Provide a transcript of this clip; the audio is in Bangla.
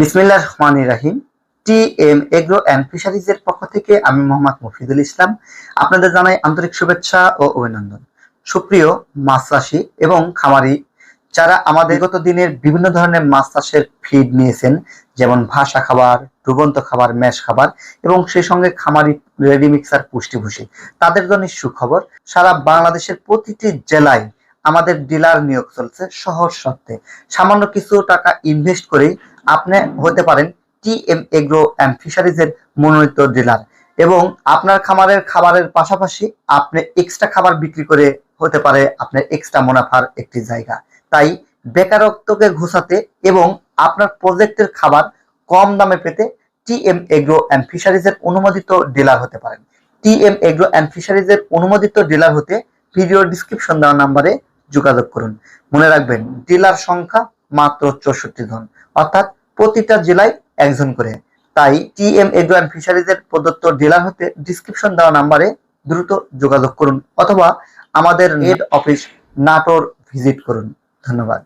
বিসমিল্লাহ রহমান রাহিম। টি এম এগ্রো অ্যান্ড ফিশারিজের পক্ষ থেকে আমি মোহাম্মদ মফিদুল ইসলাম। আপনাদের জানাই আন্তরিক শুভেচ্ছা ও অভিনন্দন। সুপ্রিয় মাছ চাষি এবং খামারি, যারা আমাদের গত দিনের বিভিন্ন ধরনের মাছ চাষের ফিড নিয়েছেন, যেমন ভাষা খাবার ডুবন্ত খাবার ম্যাশ খাবার এবং সেই সঙ্গে খামারি রেডি মিক্সার পুষ্টি ভুষি তাদের জন্য সুখবর, সারা বাংলাদেশের প্রতিটি জেলায় আমাদের ডিলার নিয়োগ চলছে সহজ সত্ত্বে সামান্য কিছু টাকা ইনভেস্ট করেই আপনি হতে পারেন টি এম এগ্রো অ্যান্ড ফিশারিজের মনোনীত ডিলার। এবং আপনার খামারের খাবারের পাশাপাশি আপনি এক্সট্রা খাবার বিক্রি করে হতে পারে আপনার এক্সট্রা মুনাফার একটি জায়গা। তাই বেকারত্বকে ঘোষাতে এবং আপনার প্রজেক্টের খাবার কম দামে পেতে টি এম এগ্রো অ্যান্ড ফিশারিজের অনুমোদিত ডিলার হতে পারেন। টি এম এগ্রো অ্যান্ড ফিশারিজের অনুমোদিত ডিলার হতে ভিডিও ডিসক্রিপশন দেওয়া নাম্বারে যোগাযোগ করুন। মনে রাখবেন ডিলার সংখ্যা মাত্র চৌষট্টি জন। অর্থাৎ প্রতিটা জেলায় একজন করে। তাই টি এম এগ্রো অ্যান্ড ফিশারিজের প্রদত্ত ডিলার হতে ডিসক্রিপশন দেওয়া নাম্বারে দ্রুত যোগাযোগ করুন অথবা আমাদের নেট অফিস নাটোর ভিজিট করুন। ধন্যবাদ।